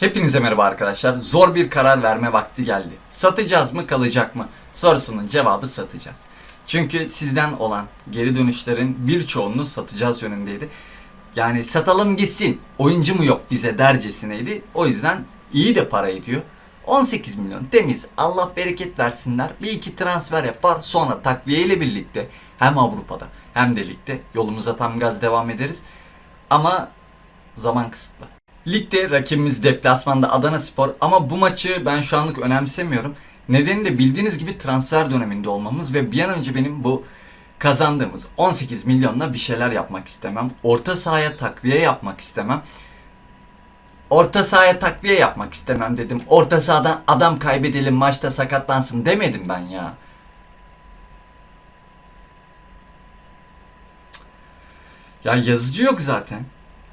Hepinize merhaba arkadaşlar. Zor bir karar verme vakti geldi. Satacağız mı kalacak mı? Sorusunun cevabı satacağız. Çünkü sizden olan geri dönüşlerin birçoğunu satacağız yönündeydi. Yani satalım gitsin oyuncu mu yok bize dercesineydi. O yüzden iyi de para ediyor. 18 milyon temiz Allah bereket versinler. Bir iki transfer yapar sonra takviye ile birlikte hem Avrupa'da hem de ligde yolumuza tam gaz devam ederiz. Ama zaman kısıtlı. Ligde rakibimiz deplasmanda Adana Spor ama bu maçı ben şu anlık önemsemiyorum. Nedeni de bildiğiniz gibi transfer döneminde olmamız ve bir an önce benim bu kazandığımız 18 milyonla bir şeyler yapmak istemem. Orta sahaya takviye yapmak istemem. Orta sahaya takviye yapmak istemem dedim. Orta sahadan adam kaybedelim maçta sakatlansın demedim ben ya. Ya yazıcı yok zaten.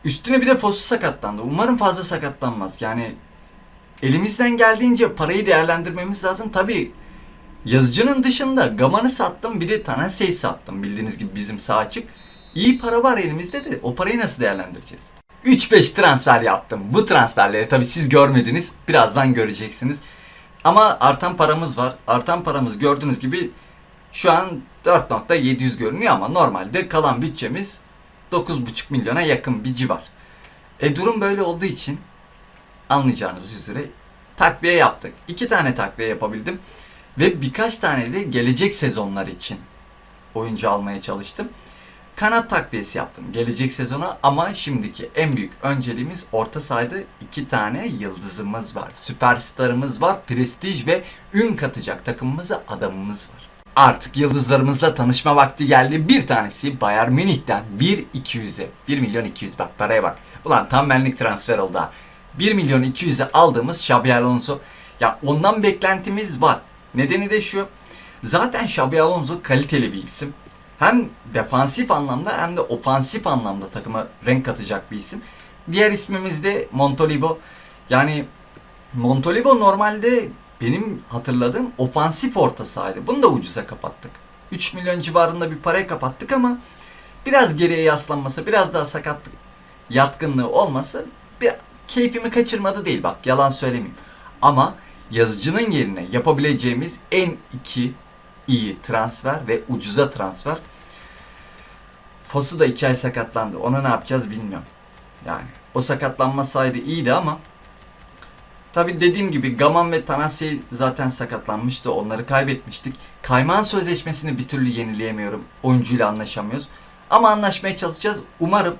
Üstüne bir de Fosu sakatlandı. Umarım fazla sakatlanmaz. Yani elimizden geldiğince parayı değerlendirmemiz lazım. Tabii yazıcının dışında Gaman'ı sattım bir de Tanase'yi sattım. Bildiğiniz gibi bizim sağ açık. İyi para var elimizde de o parayı nasıl değerlendireceğiz? 3-5 transfer yaptım. Bu transferleri tabii siz görmediniz. Birazdan göreceksiniz. Ama artan paramız var. Artan paramız gördüğünüz gibi şu an 4.700 görünüyor ama normalde kalan bütçemiz 9,5 milyona yakın bir civar. E durum böyle olduğu için anlayacağınız üzere takviye yaptık. İki tane takviye yapabildim. Ve birkaç tane de gelecek sezonlar için oyuncu almaya çalıştım. Kanat takviyesi yaptım gelecek sezona ama şimdiki en büyük önceliğimiz orta sahada iki tane yıldızımız var. Süperstarımız var. Prestij ve ün katacak takımımıza adamımız var. Artık yıldızlarımızla tanışma vakti geldi. Bir tanesi Bayern Münih'ten 1-200'e. 1 milyon 200 bak paraya bak. Ulan tam benlik transfer oldu ha. 1 milyon 200'e aldığımız Xabi Alonso. Ya ondan beklentimiz var. Nedeni de şu. Zaten Xabi Alonso kaliteli bir isim. Hem defansif anlamda hem de ofansif anlamda takıma renk katacak bir isim. Diğer ismimiz de Montolivo. Yani Montolivo normalde benim hatırladığım ofansif orta sahaydı. Bunu da ucuza kapattık. 3 milyon civarında bir paraya kapattık ama biraz geriye yaslanması, biraz daha sakatlık yatkınlığı olması bir keyfimi kaçırmadı değil bak yalan söylemeyeyim. Ama yazıcının yerine yapabileceğimiz en iki iyi transfer ve ucuza transfer. Fosu da iki ay sakatlandı. Ona ne yapacağız bilmiyorum. Yani o sakatlanmasaydı iyiydi ama Tabi dediğim gibi Gaman ve Tanasi zaten sakatlanmıştı. Onları kaybetmiştik. Kayman sözleşmesini bir türlü yenileyemiyorum. Oyuncuyla anlaşamıyoruz. Ama anlaşmaya çalışacağız. Umarım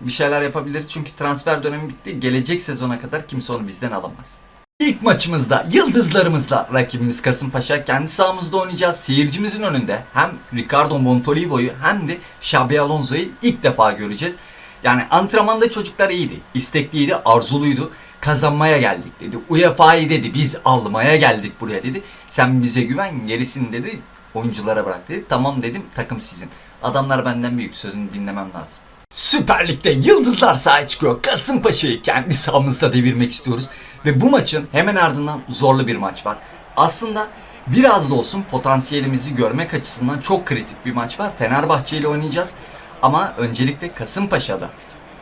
bir şeyler yapabiliriz. Çünkü transfer dönemi bitti. Gelecek sezona kadar kimse onu bizden alamaz. İlk maçımızda yıldızlarımızla rakibimiz Kasımpaşa kendi sahamızda oynayacağız. Seyircimizin önünde hem Ricardo Montolivo'yu hem de Xabi Alonso'yu ilk defa göreceğiz. Yani antrenmanda çocuklar iyiydi, istekliydi, arzuluydu. Kazanmaya geldik dedi. UEFA'yı dedi biz almaya geldik buraya dedi. Sen bize güven gerisini dedi oyunculara bırak dedi. Tamam dedim takım sizin. Adamlar benden büyük sözünü dinlemem lazım. Süper Lig'de yıldızlar sahaya çıkıyor. Kasımpaşa'yı kendi sahamızda devirmek istiyoruz. Ve bu maçın hemen ardından zorlu bir maç var. Aslında biraz da olsun potansiyelimizi görmek açısından çok kritik bir maç var. Fenerbahçe ile oynayacağız. Ama öncelikle Kasımpaşa'da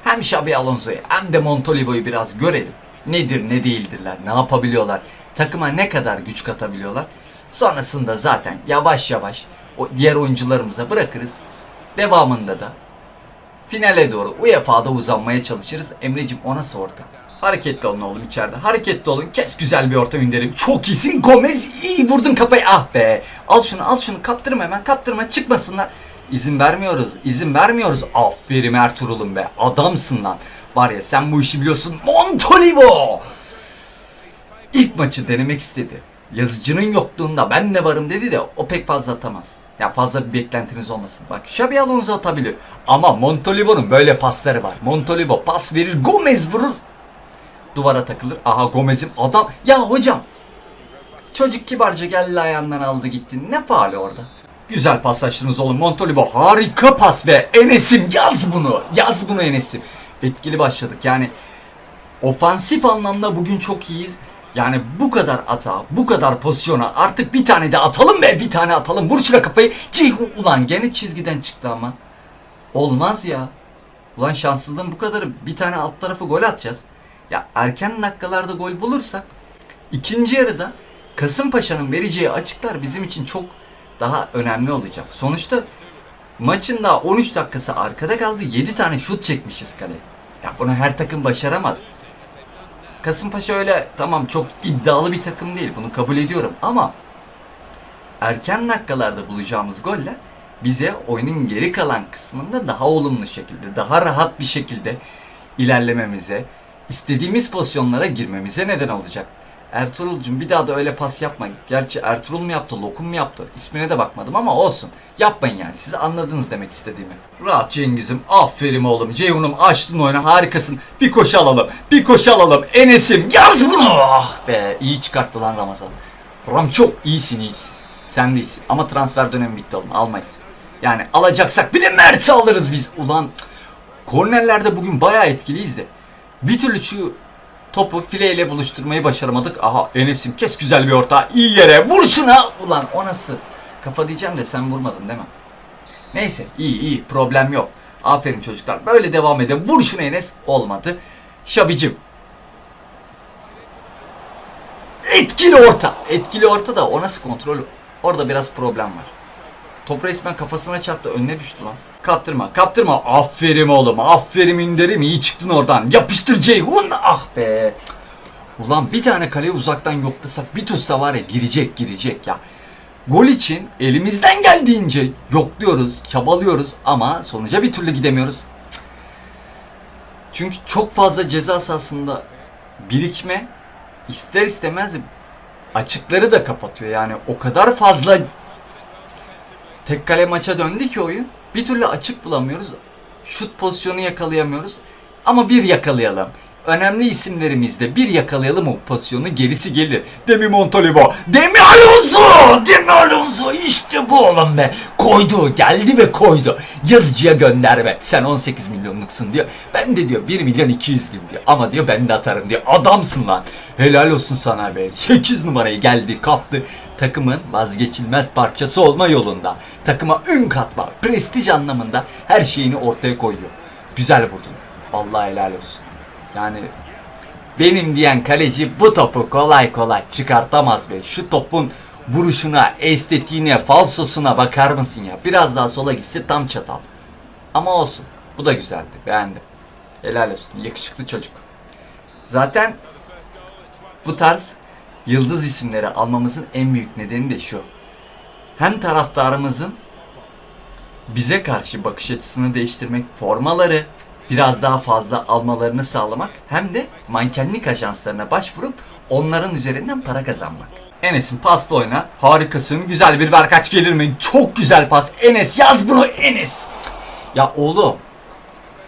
hem Xabi Alonso'yu hem de Montolivo'yu biraz görelim. Nedir ne değildirler, ne yapabiliyorlar, takıma ne kadar güç katabiliyorlar. Sonrasında zaten yavaş yavaş o diğer oyuncularımıza bırakırız. Devamında da finale doğru UEFA'da uzanmaya çalışırız. Emre'cim o nasıl orta? Hareketli olun oğlum içeride. Hareketli olun. Kes güzel bir orta gönderim. Çok iyisin Gomez. İyi vurdun kafayı. Ah be. Al şunu al şunu. Kaptırma hemen. Kaptırma. Çıkmasınlar. İzin vermiyoruz. İzin vermiyoruz. Aferin Ertuğrul'um be. Adamsın lan. Var ya sen bu işi biliyorsun. Montolivo. İlk maçı denemek istedi. Yazıcının yokluğunda ben de varım dedi de o pek fazla atamaz. Ya fazla bir beklentiniz olmasın. Bak Xabi Alonso atabilir. Ama Montolivo'nun böyle pasları var. Montolivo pas verir. Gomez vurur. Duvara takılır. Aha Gomez'im adam. Ya hocam. Çocuk kibarca geldi ayağından aldı gitti. Ne faali orada? Güzel paslaştınız oğlum. Montolivo harika pas ve Enes'im yaz bunu. Yaz bunu Enes'im. Etkili başladık yani. Ofansif anlamda bugün çok iyiyiz. Yani bu kadar ata, bu kadar pozisyona artık bir tane de atalım be bir tane atalım. Vur şuna kafayı. Cih, ulan gene çizgiden çıktı ama. Olmaz ya. Ulan şanssızlığın bu kadarı bir tane alt tarafı gol atacağız. Ya erken dakikalarda gol bulursak ikinci yarıda Kasımpaşa'nın vereceği açıklar bizim için çok daha önemli olacak. Sonuçta maçın daha 13 dakikası arkada kaldı. 7 tane şut çekmişiz kaleye. Ya bunu her takım başaramaz. Kasımpaşa öyle tamam çok iddialı bir takım değil. Bunu kabul ediyorum ama erken dakikalarda bulacağımız goller bize oyunun geri kalan kısmında daha olumlu şekilde, daha rahat bir şekilde ilerlememize, istediğimiz pozisyonlara girmemize neden olacak. Ertuğrul'cum bir daha da öyle pas yapma. Gerçi Ertuğrul mu yaptı, Lokum mu yaptı? İsmine de bakmadım ama olsun. Yapmayın yani. Siz anladınız demek istediğimi. Rahat Cengiz'im. Aferin oğlum. Ceyhun'um açtın oyunu. Harikasın. Bir koşu alalım. Bir koşu alalım. Enes'im yaz bunu. Ah be. iyi çıkarttı lan Ramazan. Ram çok iyisin iyisin. Sen de iyisin. Ama transfer dönemi bitti oğlum. Almayız. Yani alacaksak bir de Mert'i alırız biz. Ulan cık. kornerlerde bugün bayağı etkiliyiz de. Bir türlü şu topu fileyle buluşturmayı başaramadık. Aha Enes'im kes güzel bir orta. iyi yere vur şuna. Ulan o nasıl? Kafa diyeceğim de sen vurmadın değil mi? Neyse iyi iyi problem yok. Aferin çocuklar. Böyle devam edin. Vur şunu Enes. Olmadı. Şabicim. Etkili orta. Etkili orta da o nasıl kontrol? Orada biraz problem var. Top resmen kafasına çarptı. Önüne düştü lan. Kaptırma. Kaptırma. Aferin oğlum. Aferin inderim. İyi çıktın oradan. Yapıştır Ceyhun. Ah be. Ulan bir tane kaleyi uzaktan yoklasak bir tutsa var ya girecek girecek ya. Gol için elimizden geldiğince yokluyoruz, çabalıyoruz ama sonuca bir türlü gidemiyoruz. Çünkü çok fazla ceza sahasında birikme ister istemez açıkları da kapatıyor. Yani o kadar fazla tek kale maça döndü ki oyun. Bir türlü açık bulamıyoruz. Şut pozisyonu yakalayamıyoruz. Ama bir yakalayalım. Önemli isimlerimizde bir yakalayalım o pozisyonu gerisi gelir. Demi Montolivo, Demi Alonso, Demi Alonso işte bu oğlum be. Koydu, geldi ve koydu. Yazıcıya gönderme. Sen 18 milyonluksun diyor. Ben de diyor 1 milyon 200'lüyüm diyor. Ama diyor ben de atarım diyor. Adamsın lan. Helal olsun sana be. 8 numarayı geldi kaptı. Takımın vazgeçilmez parçası olma yolunda. Takıma ün katma, prestij anlamında her şeyini ortaya koyuyor. Güzel vurdun. Vallahi helal olsun. Yani benim diyen kaleci bu topu kolay kolay çıkartamaz be. Şu topun vuruşuna, estetiğine, falsosuna bakar mısın ya? Biraz daha sola gitse tam çatal. Ama olsun. Bu da güzeldi. Beğendim. Helal olsun. Yakışıklı çocuk. Zaten bu tarz yıldız isimleri almamızın en büyük nedeni de şu. Hem taraftarımızın bize karşı bakış açısını değiştirmek, formaları biraz daha fazla almalarını sağlamak hem de mankenlik ajanslarına başvurup onların üzerinden para kazanmak. Enes'in paslı oyna. Harikasın. Güzel bir verkaç gelir mi? Çok güzel pas. Enes yaz bunu Enes. Ya oğlum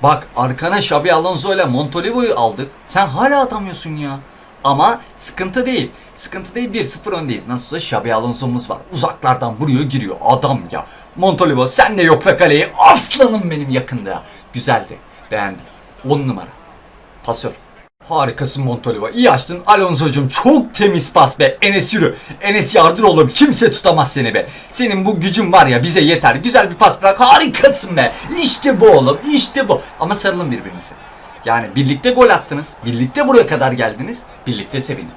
Bak arkana Xabi Alonso ile Montolivo'yu aldık. Sen hala atamıyorsun ya. Ama sıkıntı değil. Sıkıntı değil 1-0 öndeyiz. Nasıl olsa Xabi Alonso'muz var. Uzaklardan vuruyor giriyor. Adam ya. Montolivo sen de yokla kaleyi. Aslanım benim yakında. Güzeldi. Beğendim. 10 numara. Pasör. Harikasın Montolivo. İyi açtın. Alonso'cum çok temiz pas be. Enes yürü. Enes yardır oğlum. Kimse tutamaz seni be. Senin bu gücün var ya bize yeter. Güzel bir pas bırak. Harikasın be. İşte bu oğlum. İşte bu. Ama sarılın birbirinize. Yani birlikte gol attınız. Birlikte buraya kadar geldiniz. Birlikte sevinin.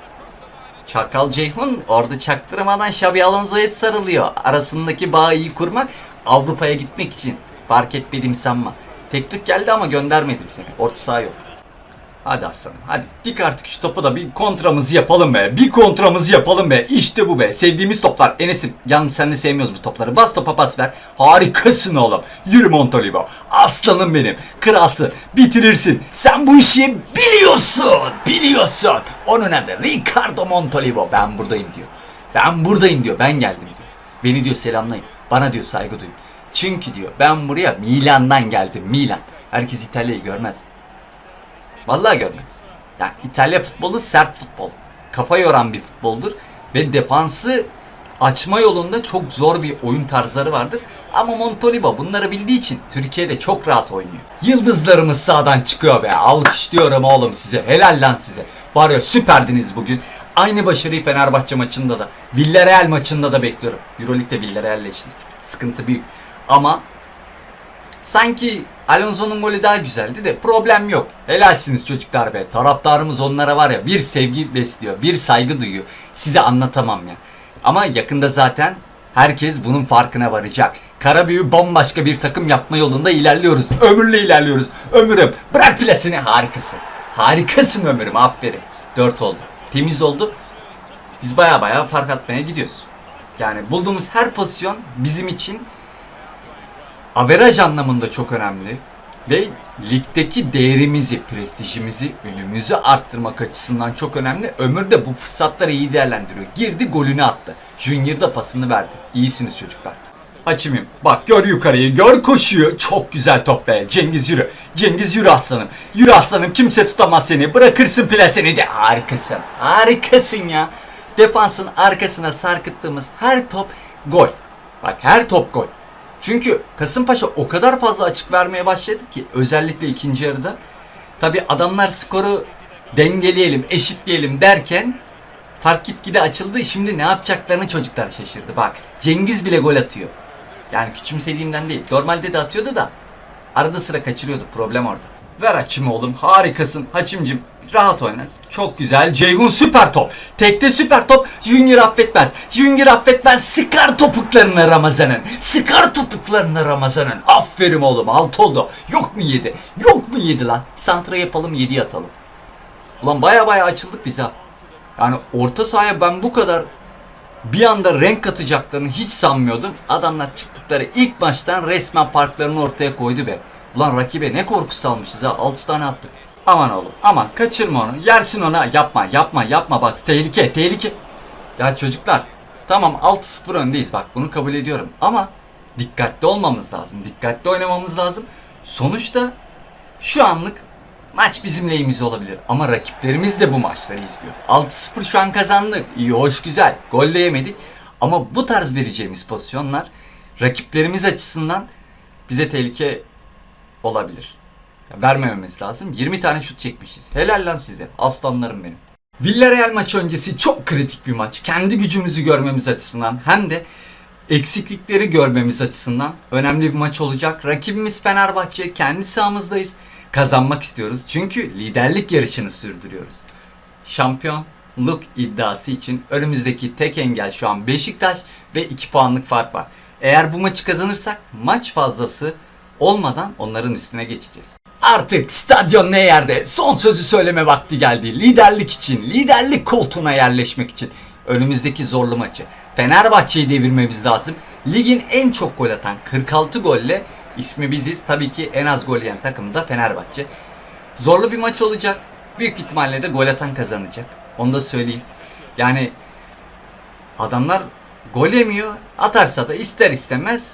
Çakal Ceyhun orada çaktırmadan Xabi Alonso'ya sarılıyor. Arasındaki bağı iyi kurmak Avrupa'ya gitmek için. Fark etmedim sanma. Teklif geldi ama göndermedim seni. Orta saha yok. Hadi aslanım hadi dik artık şu topu da bir kontramızı yapalım be. Bir kontramızı yapalım be. İşte bu be. Sevdiğimiz toplar. Enes'im yalnız sen de sevmiyoruz bu topları. Bas topa pas ver. Harikasın oğlum. Yürü Montolivo. Aslanım benim. Kralsın. Bitirirsin. Sen bu işi biliyorsun. Biliyorsun. Onun adı Ricardo Montolivo. Ben buradayım diyor. Ben buradayım diyor. Ben geldim diyor. Beni diyor selamlayın. Bana diyor saygı duyun. Çünkü diyor ben buraya Milan'dan geldim. Milan. Herkes İtalya'yı görmez. Vallahi görmez. Ya İtalya futbolu sert futbol. Kafa yoran bir futboldur ve defansı açma yolunda çok zor bir oyun tarzları vardır. Ama Montolivo bunları bildiği için Türkiye'de çok rahat oynuyor. Yıldızlarımız sağdan çıkıyor be. Alkışlıyorum oğlum size. Helal lan size. Var ya süperdiniz bugün. Aynı başarıyı Fenerbahçe maçında da, Villarreal maçında da bekliyorum. Euroleague'de Villarreal'le eşleştik. Sıkıntı büyük. Ama sanki Alonso'nun golü daha güzeldi de problem yok. Helalsiniz çocuklar be. Taraftarımız onlara var ya bir sevgi besliyor, bir saygı duyuyor. Size anlatamam ya. Ama yakında zaten herkes bunun farkına varacak. Karabüyü bambaşka bir takım yapma yolunda ilerliyoruz. Ömürle ilerliyoruz. Ömürüm bırak plasini harikasın. Harikasın ömürüm aferin. 4 oldu. Temiz oldu. Biz baya baya fark atmaya gidiyoruz. Yani bulduğumuz her pozisyon bizim için averaj anlamında çok önemli. Ve ligdeki değerimizi, prestijimizi, ünümüzü arttırmak açısından çok önemli. Ömür de bu fırsatları iyi değerlendiriyor. Girdi golünü attı. Junior da pasını verdi. İyisiniz çocuklar. Açayım. Bak gör yukarıyı, gör koşuyor. Çok güzel top be. Cengiz yürü. Cengiz yürü aslanım. Yürü aslanım. Kimse tutamaz seni. Bırakırsın plaseni de. Harikasın. Harikasın ya. Defansın arkasına sarkıttığımız her top gol. Bak her top gol. Çünkü Kasımpaşa o kadar fazla açık vermeye başladı ki özellikle ikinci yarıda. Tabi adamlar skoru dengeleyelim, eşitleyelim derken fark gitgide açıldı. Şimdi ne yapacaklarını çocuklar şaşırdı. Bak Cengiz bile gol atıyor. Yani küçümsediğimden değil. Normalde de atıyordu da arada sıra kaçırıyordu. Problem orada. Ver açımı oğlum. Harikasın. Haçimcim rahat oynaz. Çok güzel. Ceyhun süper top. Tekte süper top. Junior affetmez. Junior affetmez. Sıkar topuklarına Ramazan'ın. Sıkar topuklarına Ramazan'ın. Aferin oğlum. Alt oldu. Yok mu yedi? Yok mu yedi lan? Santra yapalım yedi atalım. Ulan baya baya açıldık biz ha. Yani orta sahaya ben bu kadar bir anda renk katacaklarını hiç sanmıyordum. Adamlar çıktıkları ilk maçtan resmen farklarını ortaya koydu be. Ulan rakibe ne korkusu salmışız ha 6 tane attık. Aman oğlum aman. Kaçırma onu. Yersin ona. Yapma yapma yapma. Bak tehlike tehlike. Ya çocuklar tamam 6-0 öndeyiz. Bak bunu kabul ediyorum. Ama dikkatli olmamız lazım. Dikkatli oynamamız lazım. Sonuçta şu anlık maç bizim lehimize olabilir. Ama rakiplerimiz de bu maçları izliyor. 6-0 şu an kazandık. İyi hoş güzel. Gol de yemedik. Ama bu tarz vereceğimiz pozisyonlar rakiplerimiz açısından bize tehlike olabilir. Ya vermememiz lazım. 20 tane şut çekmişiz. Helal lan size. Aslanlarım benim. Villarreal maçı öncesi çok kritik bir maç. Kendi gücümüzü görmemiz açısından hem de eksiklikleri görmemiz açısından önemli bir maç olacak. Rakibimiz Fenerbahçe. Kendi sahamızdayız. Kazanmak istiyoruz. Çünkü liderlik yarışını sürdürüyoruz. Şampiyonluk iddiası için önümüzdeki tek engel şu an Beşiktaş ve 2 puanlık fark var. Eğer bu maçı kazanırsak maç fazlası olmadan onların üstüne geçeceğiz. Artık stadyon ne yerde? Son sözü söyleme vakti geldi. Liderlik için, liderlik koltuğuna yerleşmek için. Önümüzdeki zorlu maçı. Fenerbahçe'yi devirmemiz lazım. Ligin en çok gol atan 46 golle ismi biziz. Tabii ki en az gol yiyen takım da Fenerbahçe. Zorlu bir maç olacak. Büyük ihtimalle de gol atan kazanacak. Onu da söyleyeyim. Yani adamlar gol yemiyor. Atarsa da ister istemez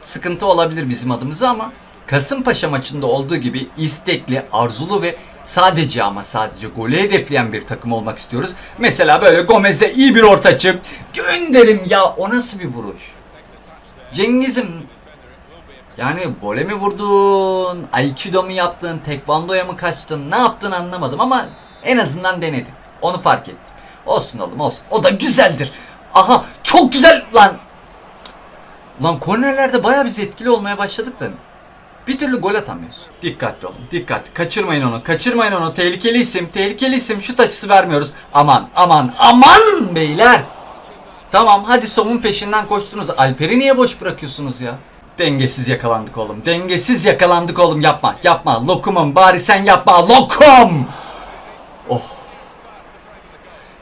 sıkıntı olabilir bizim adımıza ama Kasımpaşa maçında olduğu gibi istekli, arzulu ve sadece ama sadece golü hedefleyen bir takım olmak istiyoruz. Mesela böyle Gomez'de iyi bir orta açıp gönderim ya o nasıl bir vuruş? Cengiz'im yani vole mi vurdun, aikido mu yaptın, tekvandoya mı kaçtın, ne yaptın anlamadım ama en azından denedin. Onu fark ettim. Olsun oğlum olsun. O da güzeldir. Aha çok güzel lan. Lan kornerlerde bayağı biz etkili olmaya başladık da bir türlü gol atamıyoruz. Dikkatli olun. Dikkat. Kaçırmayın onu. Kaçırmayın onu. Tehlikeli isim. Tehlikeli isim. Şut açısı vermiyoruz. Aman aman aman beyler. Tamam hadi Som'un peşinden koştunuz. Alper'i niye boş bırakıyorsunuz ya? Dengesiz yakalandık oğlum. Dengesiz yakalandık oğlum. Yapma. Yapma. Lokumum. Bari sen yapma. Lokum. Oh.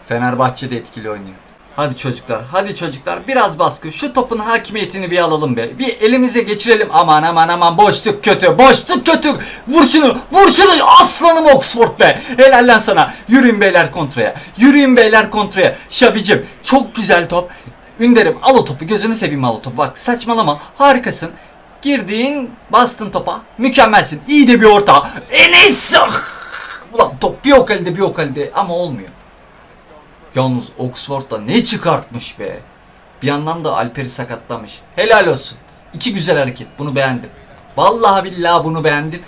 Fenerbahçe de etkili oynuyor. Hadi çocuklar, hadi çocuklar biraz baskı. Şu topun hakimiyetini bir alalım be. Bir elimize geçirelim. Aman aman aman boşluk kötü, boşluk kötü. Vur şunu, vur şunu. Aslanım Oxford be. Helal lan sana. Yürüyün beyler kontraya. Yürüyün beyler kontraya. Şabicim çok güzel top. Ünderim al o topu gözünü seveyim al o topu. Bak saçmalama harikasın. Girdin bastın topa. Mükemmelsin. İyi de bir orta. Enes. Ah! Ulan top bir o kalede bir o kalede ama olmuyor. Yalnız Oxford'da ne çıkartmış be. Bir yandan da Alper'i sakatlamış. Helal olsun. İki güzel hareket. Bunu beğendim. Vallahi billahi bunu beğendim.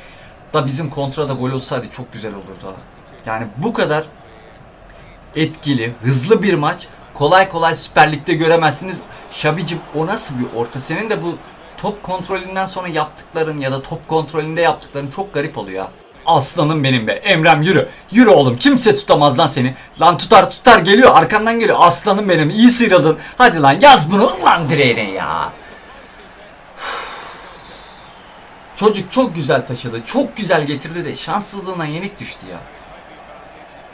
Da bizim kontrada gol olsaydı çok güzel olurdu. Yani bu kadar etkili, hızlı bir maç kolay kolay Süper Lig'de göremezsiniz. Şabicim o nasıl bir orta? Senin de bu top kontrolünden sonra yaptıkların ya da top kontrolünde yaptıkların çok garip oluyor. Aslanım benim be. Emrem yürü. Yürü oğlum. Kimse tutamaz lan seni. Lan tutar tutar geliyor. Arkandan geliyor. Aslanım benim. İyi sıyrıldın. Hadi lan yaz bunu lan direğine ya. Çocuk çok güzel taşıdı. Çok güzel getirdi de şanssızlığına yenik düştü ya.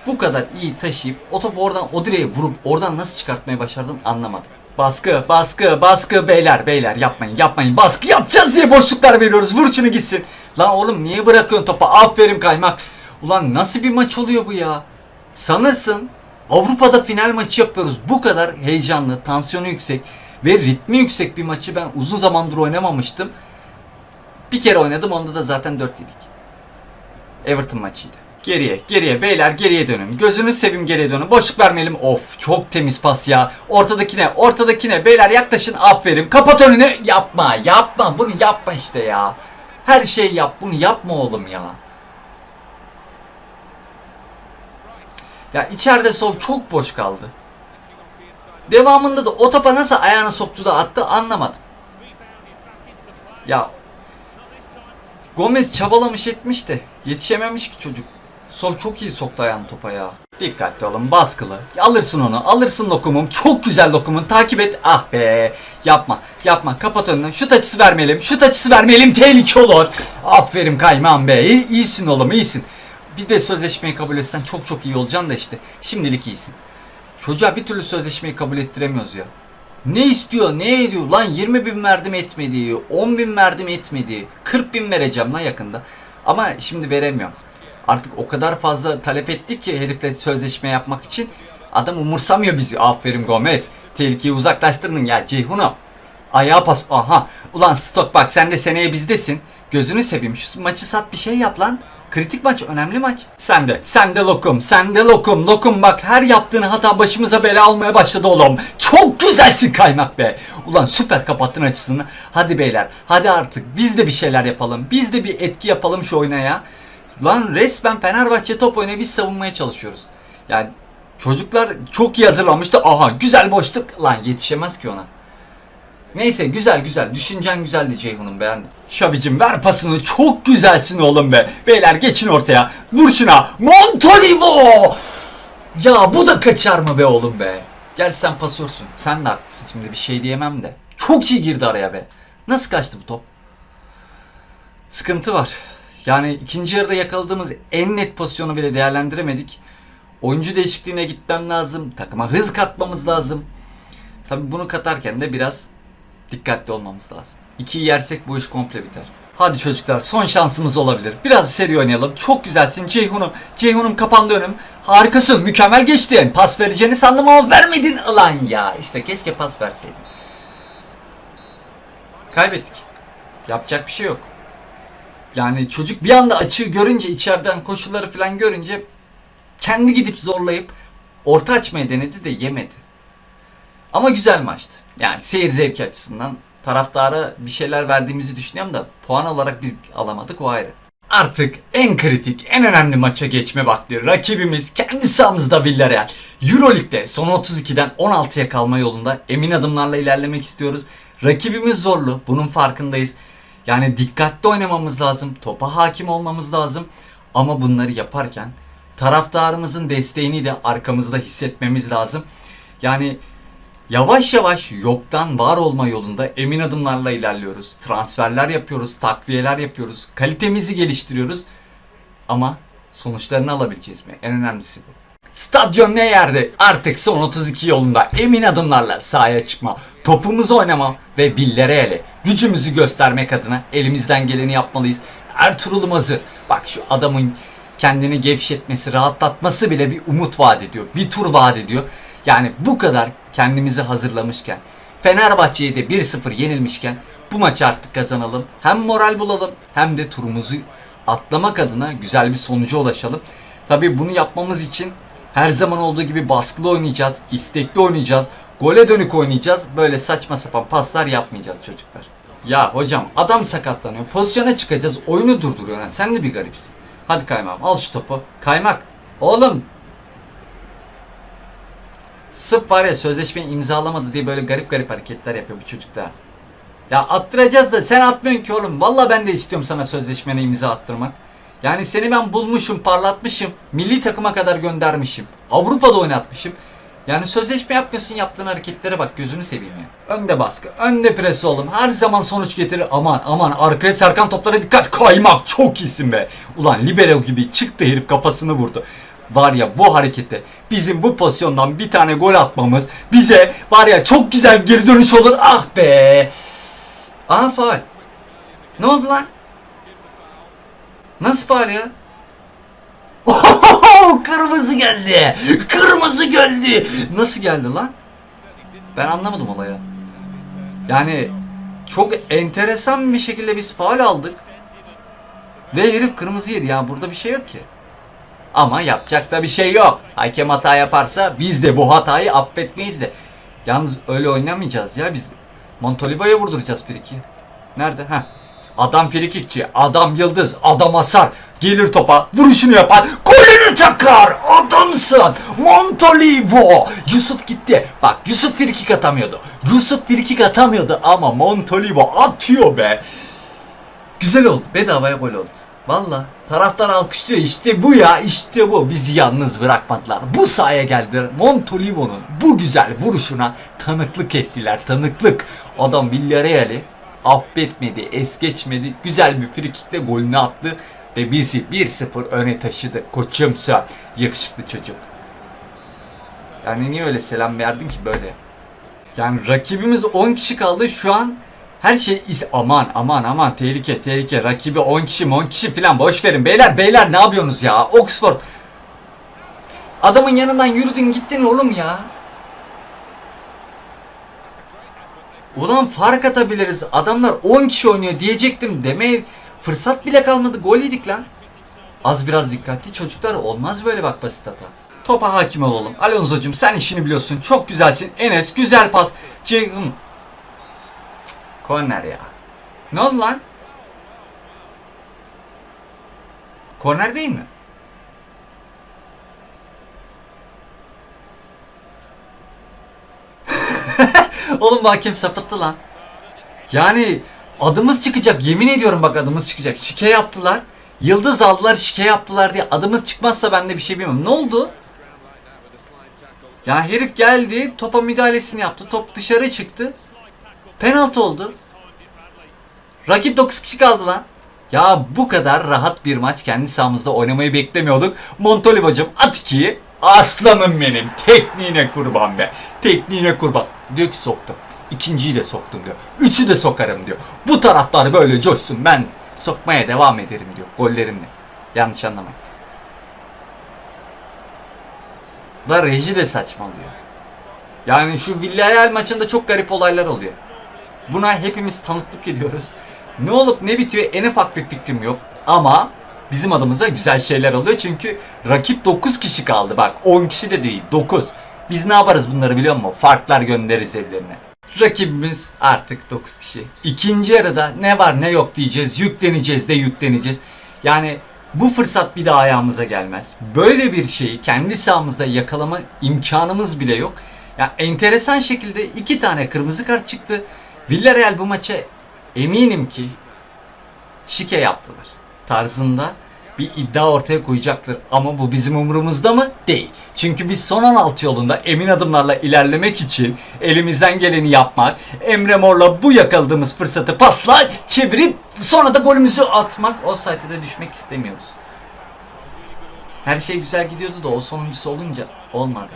Bu kadar iyi taşıyıp o topu oradan o direğe vurup oradan nasıl çıkartmayı başardın anlamadım. Baskı, baskı, baskı beyler, beyler yapmayın, yapmayın. Baskı yapacağız diye boşluklar veriyoruz. Vur şunu gitsin. Lan oğlum niye bırakıyorsun topu? Aferin kaymak. Ulan nasıl bir maç oluyor bu ya? Sanırsın Avrupa'da final maçı yapıyoruz. Bu kadar heyecanlı, tansiyonu yüksek ve ritmi yüksek bir maçı ben uzun zamandır oynamamıştım. Bir kere oynadım onda da zaten 4 yedik. Everton maçıydı. Geriye, geriye beyler geriye dönün. Gözünü seveyim geriye dönün. Boşluk vermeyelim. Of çok temiz pas ya. Ortadakine, ortadakine beyler yaklaşın. Aferin. Kapat önünü. Yapma, yapma. Bunu yapma işte ya. Her şeyi yap. Bunu yapma oğlum ya. Ya içeride sol çok boş kaldı. Devamında da o topa nasıl ayağını soktu da attı anlamadım. Ya Gomez çabalamış etmiş de yetişememiş ki çocuk. Sol çok iyi soktu ayağını topa ya. Dikkatli olun baskılı. Alırsın onu alırsın lokumum. Çok güzel lokumun takip et. Ah be yapma yapma kapat önünü. Şut açısı vermeyelim. Şut açısı vermeyelim tehlike olur. Aferin kaymağım be. İyi, iyisin oğlum iyisin. Bir de sözleşmeyi kabul etsen çok çok iyi olacaksın da işte. Şimdilik iyisin. Çocuğa bir türlü sözleşmeyi kabul ettiremiyoruz ya. Ne istiyor ne ediyor lan 20 bin verdim etmedi 10 bin verdim etmedi 40 bin vereceğim lan yakında ama şimdi veremiyorum artık o kadar fazla talep ettik ki herifle sözleşme yapmak için adam umursamıyor bizi aferin Gomez tehlikeyi uzaklaştırdın ya Ceyhun'um ayağa pas aha ulan stok bak sen de seneye bizdesin gözünü seveyim şu maçı sat bir şey yap lan Kritik maç, önemli maç. Sen de, sen de lokum, sen de lokum, lokum bak her yaptığın hata başımıza bela almaya başladı oğlum. Çok güzelsin kaymak be. Ulan süper kapattın açısını. Hadi beyler, hadi artık biz de bir şeyler yapalım. Biz de bir etki yapalım şu oyuna ya. Lan resmen Fenerbahçe top oyunu biz savunmaya çalışıyoruz. Yani çocuklar çok iyi hazırlanmıştı. Aha güzel boşluk. Lan yetişemez ki ona. Neyse güzel güzel. Düşüncen güzeldi Ceyhun'um beğendim. Şabicim ver pasını. Çok güzelsin oğlum be. Beyler geçin ortaya. Vur şuna. Montolivo! Ya bu da kaçar mı be oğlum be? Gel sen pasörsün. Sen de haklısın şimdi bir şey diyemem de. Çok iyi girdi araya be. Nasıl kaçtı bu top? Sıkıntı var. Yani ikinci yarıda yakaladığımız en net pozisyonu bile değerlendiremedik. Oyuncu değişikliğine gitmem lazım. Takıma hız katmamız lazım. Tabi bunu katarken de biraz dikkatli olmamız lazım. İkiyi yersek bu iş komple biter. Hadi çocuklar son şansımız olabilir. Biraz seri oynayalım. Çok güzelsin Ceyhun'um. Ceyhun'um kapandı önüm. Harikasın. Mükemmel geçtin. Pas vereceğini sandım ama vermedin. Ulan ya. işte keşke pas verseydin. Kaybettik. Yapacak bir şey yok. Yani çocuk bir anda açığı görünce içeriden koşulları falan görünce kendi gidip zorlayıp orta açmayı denedi de yemedi. Ama güzel maçtı. Yani seyir zevki açısından taraftara bir şeyler verdiğimizi düşünüyorum da puan olarak biz alamadık o ayrı. Artık en kritik, en önemli maça geçme vakti. Rakibimiz kendi sahamızda Villarreal. Euroleague'de son 32'den 16'ya kalma yolunda emin adımlarla ilerlemek istiyoruz. Rakibimiz zorlu, bunun farkındayız. Yani dikkatli oynamamız lazım, topa hakim olmamız lazım. Ama bunları yaparken taraftarımızın desteğini de arkamızda hissetmemiz lazım. Yani Yavaş yavaş yoktan var olma yolunda emin adımlarla ilerliyoruz. Transferler yapıyoruz, takviyeler yapıyoruz, kalitemizi geliştiriyoruz. Ama sonuçlarını alabileceğiz mi? En önemlisi bu. Stadyum ne yerde? Artık son 32 yolunda emin adımlarla sahaya çıkma, topumuzu oynama ve billere ele gücümüzü göstermek adına elimizden geleni yapmalıyız. Ertuğrul'um hazır. Bak şu adamın kendini gevşetmesi, rahatlatması bile bir umut vaat ediyor. Bir tur vaat ediyor. Yani bu kadar kendimizi hazırlamışken, Fenerbahçe'yi de 1-0 yenilmişken bu maçı artık kazanalım. Hem moral bulalım hem de turumuzu atlamak adına güzel bir sonuca ulaşalım. Tabii bunu yapmamız için her zaman olduğu gibi baskılı oynayacağız, istekli oynayacağız, gole dönük oynayacağız. Böyle saçma sapan paslar yapmayacağız çocuklar. Ya hocam adam sakatlanıyor. Pozisyona çıkacağız. Oyunu durduruyor. Yani sen de bir garipsin. Hadi kaymağım al şu topu. Kaymak. Oğlum Sırf var ya sözleşmeyi imzalamadı diye böyle garip garip hareketler yapıyor bu çocuk. Ya attıracağız da sen atmıyorsun ki oğlum. Valla ben de istiyorum sana sözleşmene imza attırmak. Yani seni ben bulmuşum, parlatmışım. Milli takıma kadar göndermişim. Avrupa'da oynatmışım. Yani sözleşme yapmıyorsun yaptığın hareketlere bak gözünü seveyim ya. Önde baskı, önde pres oğlum. Her zaman sonuç getirir. Aman aman arkaya sarkan toplara dikkat. Kaymak çok iyisin be. Ulan libero gibi çıktı herif kafasını vurdu. Var ya bu harekette bizim bu pozisyondan bir tane gol atmamız bize var ya çok güzel geri dönüş olur. Ah be. Aha faal. Ne oldu lan? Nasıl faal ya? Ohoho, kırmızı geldi. Kırmızı geldi. Nasıl geldi lan? Ben anlamadım olayı. Yani çok enteresan bir şekilde biz faal aldık. Ve herif kırmızı yedi ya burada bir şey yok ki. Ama yapacak da bir şey yok. Hakem hata yaparsa biz de bu hatayı affetmeyiz de. Yalnız öyle oynamayacağız ya biz. Montolivo'ya vurduracağız friki. Nerede? Ha. Adam frikikçi, adam yıldız, adam asar. Gelir topa, vuruşunu yapar, golünü takar. Adamsın. Montolivo. Yusuf gitti. Bak Yusuf frikik atamıyordu. Yusuf frikik atamıyordu ama Montolivo atıyor be. Güzel oldu. Bedavaya gol oldu. Valla taraftar alkışlıyor. İşte bu ya. işte bu. Bizi yalnız bırakmadılar. Bu sahaya geldiler. Montolivo'nun bu güzel vuruşuna tanıklık ettiler. Tanıklık. Adam Villarreal'i affetmedi, es geçmedi. Güzel bir frikikle golünü attı. Ve bizi 1-0 öne taşıdı. Koçumsa yakışıklı çocuk. Yani niye öyle selam verdin ki böyle? Yani rakibimiz 10 kişi kaldı. Şu an her şey is aman aman aman tehlike tehlike. Rakibi 10 kişi 10 kişi falan boş verin. Beyler beyler ne yapıyorsunuz ya? Oxford. Adamın yanından yürüdün gittin oğlum ya. Ulan fark atabiliriz. Adamlar 10 kişi oynuyor diyecektim demeye fırsat bile kalmadı. Gol yedik lan. Az biraz dikkatli çocuklar olmaz böyle bak basit hata. Topa hakim olalım. Alonso'cum sen işini biliyorsun. Çok güzelsin. Enes güzel pas. Ceyhun. Korner ya. Ne oldu lan? Korner değil mi? Oğlum bu hakem sapıttı lan. Yani adımız çıkacak yemin ediyorum bak adımız çıkacak. Şike yaptılar. Yıldız aldılar şike yaptılar diye adımız çıkmazsa ben de bir şey bilmem. Ne oldu? Ya herif geldi topa müdahalesini yaptı. Top dışarı çıktı. Penaltı oldu. Rakip 9 kişi kaldı lan. Ya bu kadar rahat bir maç kendi sahamızda oynamayı beklemiyorduk. Montolivo'cum at ikiyi. Aslanım benim. Tekniğine kurban be. Tekniğine kurban. Diyor ki soktum. İkinciyi de soktum diyor. Üçü de sokarım diyor. Bu taraftar böyle coşsun. Ben sokmaya devam ederim diyor. Gollerimle. Yanlış anlamayın. Da reji de saçmalıyor. Yani şu Villarreal maçında çok garip olaylar oluyor. Buna hepimiz tanıklık ediyoruz. Ne olup ne bitiyor en ufak bir fikrim yok. Ama bizim adımıza güzel şeyler oluyor. Çünkü rakip 9 kişi kaldı. Bak 10 kişi de değil 9. Biz ne yaparız bunları biliyor musun? Farklar göndeririz evlerine. Rakibimiz artık 9 kişi. İkinci yarıda ne var ne yok diyeceğiz. Yükleneceğiz de yükleneceğiz. Yani bu fırsat bir daha ayağımıza gelmez. Böyle bir şeyi kendi sahamızda yakalama imkanımız bile yok. Ya enteresan şekilde iki tane kırmızı kart çıktı. Villarreal bu maça eminim ki şike yaptılar tarzında bir iddia ortaya koyacaktır. Ama bu bizim umurumuzda mı? Değil. Çünkü biz son 16 yolunda emin adımlarla ilerlemek için elimizden geleni yapmak, Emre Mor'la bu yakaladığımız fırsatı pasla çevirip sonra da golümüzü atmak, offside'e de düşmek istemiyoruz. Her şey güzel gidiyordu da o sonuncusu olunca olmadı.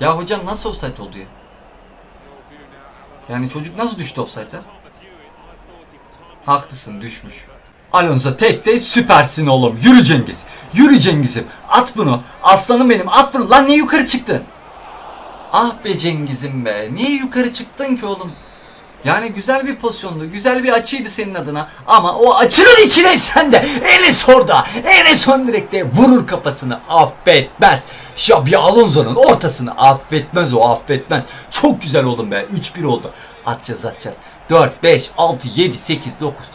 Ya hocam nasıl offside oldu ya? Yani çocuk nasıl düştü offside'a? Haklısın düşmüş. Alonso tek de süpersin oğlum. Yürü Cengiz. Yürü Cengiz'im. At bunu. Aslanım benim at bunu. Lan niye yukarı çıktın? Ah be Cengiz'im be. Niye yukarı çıktın ki oğlum? Yani güzel bir pozisyondu. Güzel bir açıydı senin adına. Ama o açının içine sen de Enes orada. Enes ön direkte vurur kafasını. Affetmez. Şabi Alonso'nun ortasını affetmez o affetmez. Çok güzel oldun be. 3-1 oldu. Atacağız atacağız. 4, 5, 6, 7, 8, 9.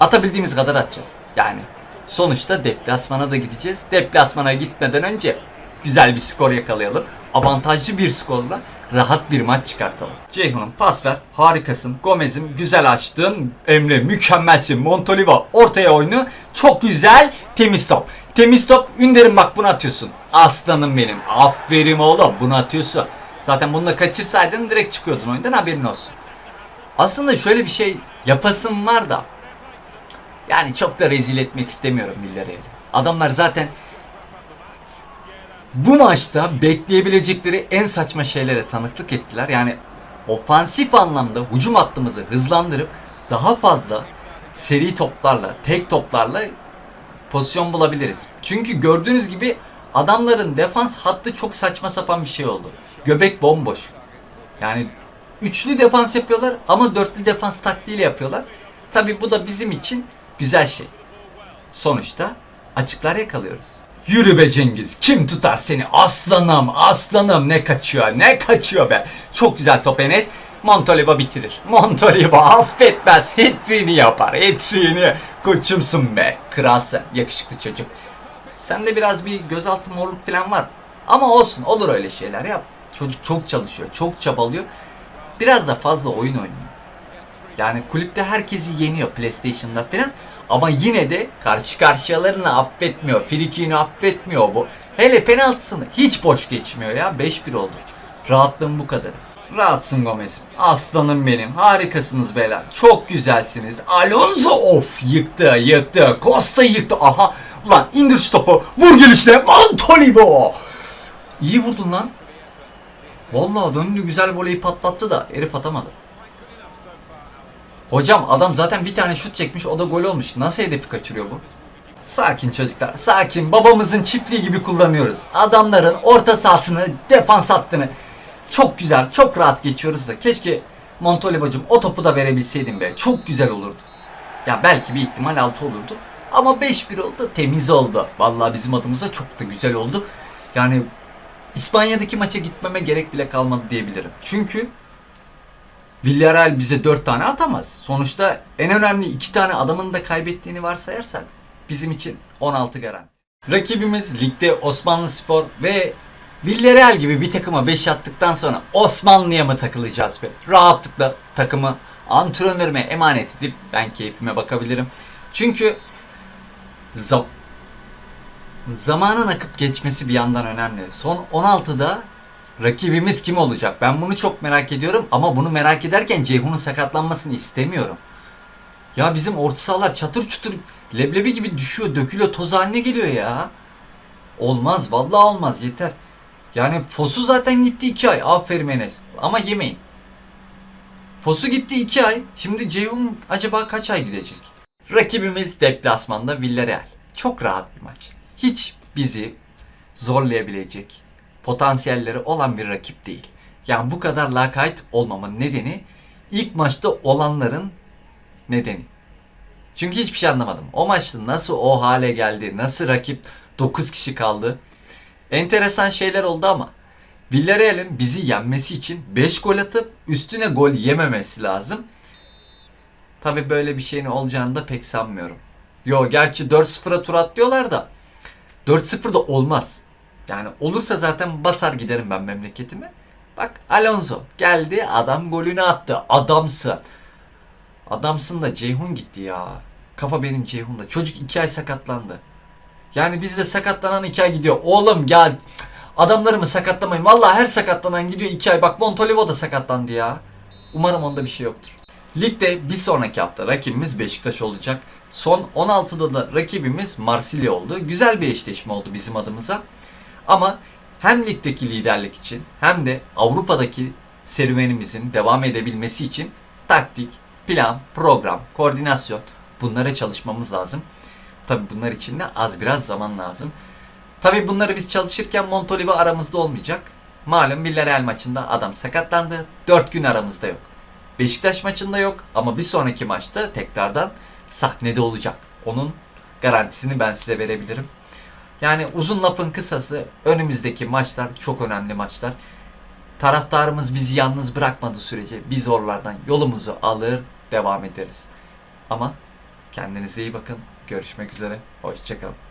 Atabildiğimiz kadar atacağız. Yani sonuçta deplasmana da gideceğiz. Deplasmana gitmeden önce güzel bir skor yakalayalım. Avantajlı bir skorla rahat bir maç çıkartalım. Ceyhun'un pas ver. Harikasın. Gomez'im güzel açtın. Emre mükemmelsin. Montolivo ortaya oyunu. Çok güzel. Temiz top. Temiz top. Ünder'im bak bunu atıyorsun. Aslanım benim. Aferin oğlum. Bunu atıyorsun. Zaten bunu da kaçırsaydın direkt çıkıyordun oyundan haberin olsun. Aslında şöyle bir şey yapasım var da yani çok da rezil etmek istemiyorum Villarreal'i. Adamlar zaten bu maçta bekleyebilecekleri en saçma şeylere tanıklık ettiler. Yani ofansif anlamda hücum hattımızı hızlandırıp daha fazla seri toplarla, tek toplarla pozisyon bulabiliriz. Çünkü gördüğünüz gibi adamların defans hattı çok saçma sapan bir şey oldu. Göbek bomboş. Yani üçlü defans yapıyorlar ama dörtlü defans taktiğiyle yapıyorlar. Tabi bu da bizim için güzel şey. Sonuçta açıklar yakalıyoruz. Yürü be Cengiz. Kim tutar seni? Aslanım, aslanım. Ne kaçıyor, ne kaçıyor be. Çok güzel top Enes. Montolivo bitirir. Montolivo affetmez. Hitriğini yapar. Hitriğini. Koçumsun be. Kralsın. Yakışıklı çocuk. Sende biraz bir gözaltı morluk falan var. Ama olsun. Olur öyle şeyler yap. Çocuk çok çalışıyor. Çok çabalıyor. Biraz da fazla oyun oynuyor. Yani kulüpte herkesi yeniyor PlayStation'da falan. Ama yine de karşı karşıyalarını affetmiyor. Frikini affetmiyor bu. Hele penaltısını hiç boş geçmiyor ya. 5-1 oldu. Rahatlığım bu kadar. Rahatsın Gomez'im. Aslanım benim. Harikasınız beyler. Çok güzelsiniz. Alonso of yıktı yıktı. Costa yıktı. Aha. Ulan indir şu topu. Vur gelişine. Montolivo. İyi vurdun lan. Vallahi döndü güzel voleyi patlattı da herif atamadı. Hocam adam zaten bir tane şut çekmiş o da gol olmuş. Nasıl hedefi kaçırıyor bu? Sakin çocuklar sakin. Babamızın çiftliği gibi kullanıyoruz. Adamların orta sahasını, defans hattını çok güzel, çok rahat geçiyoruz da keşke Montolivo'cum o topu da verebilseydim be. Çok güzel olurdu. Ya belki bir ihtimal altı olurdu. Ama 5-1 oldu, temiz oldu. Vallahi bizim adımıza çok da güzel oldu. Yani İspanya'daki maça gitmeme gerek bile kalmadı diyebilirim. Çünkü Villarreal bize 4 tane atamaz. Sonuçta en önemli 2 tane adamın da kaybettiğini varsayarsak bizim için 16 garanti. Rakibimiz ligde Osmanlı Spor ve Villarreal gibi bir takıma 5 attıktan sonra Osmanlı'ya mı takılacağız be? Rahatlıkla takımı antrenörüme emanet edip ben keyfime bakabilirim. Çünkü za- zamanın akıp geçmesi bir yandan önemli. Son 16'da rakibimiz kim olacak? Ben bunu çok merak ediyorum ama bunu merak ederken Ceyhun'un sakatlanmasını istemiyorum. Ya bizim orta sahalar çatır çutur leblebi gibi düşüyor, dökülüyor, toz haline geliyor ya. Olmaz, vallahi olmaz yeter. Yani Fosu zaten gitti 2 ay. Aferin Enes. Ama yemeyin. Fosu gitti 2 ay. Şimdi Ceyhun acaba kaç ay gidecek? Rakibimiz deplasmanda Villarreal. Çok rahat bir maç. Hiç bizi zorlayabilecek potansiyelleri olan bir rakip değil. Yani bu kadar lakayt olmamın nedeni ilk maçta olanların nedeni. Çünkü hiçbir şey anlamadım. O maçta nasıl o hale geldi, nasıl rakip 9 kişi kaldı. Enteresan şeyler oldu ama Villarreal'in bizi yenmesi için 5 gol atıp üstüne gol yememesi lazım. Tabi böyle bir şeyin olacağını da pek sanmıyorum. Yo gerçi 4-0'a tur atlıyorlar da 4-0 da olmaz. Yani olursa zaten basar giderim ben memleketime. Bak Alonso geldi adam golünü attı. Adamsı. Adamsın da Ceyhun gitti ya. Kafa benim Ceyhun'da. Çocuk iki ay sakatlandı. Yani bizde sakatlanan iki ay gidiyor. Oğlum gel. Adamlarımı sakatlamayın. Vallahi her sakatlanan gidiyor iki ay. Bak Montolivo da sakatlandı ya. Umarım onda bir şey yoktur. Ligde bir sonraki hafta rakibimiz Beşiktaş olacak. Son 16'da da rakibimiz Marsilya oldu. Güzel bir eşleşme oldu bizim adımıza. Ama hem ligdeki liderlik için hem de Avrupa'daki serüvenimizin devam edebilmesi için taktik, plan, program, koordinasyon bunlara çalışmamız lazım. Tabi bunlar için de az biraz zaman lazım. Tabi bunları biz çalışırken Montolivo aramızda olmayacak. Malum Villarreal maçında adam sakatlandı. 4 gün aramızda yok. Beşiktaş maçında yok ama bir sonraki maçta tekrardan sahnede olacak. Onun garantisini ben size verebilirim. Yani uzun lafın kısası önümüzdeki maçlar çok önemli maçlar. Taraftarımız bizi yalnız bırakmadığı sürece biz oralardan yolumuzu alır devam ederiz. Ama kendinize iyi bakın. Görüşmek üzere. Hoşçakalın.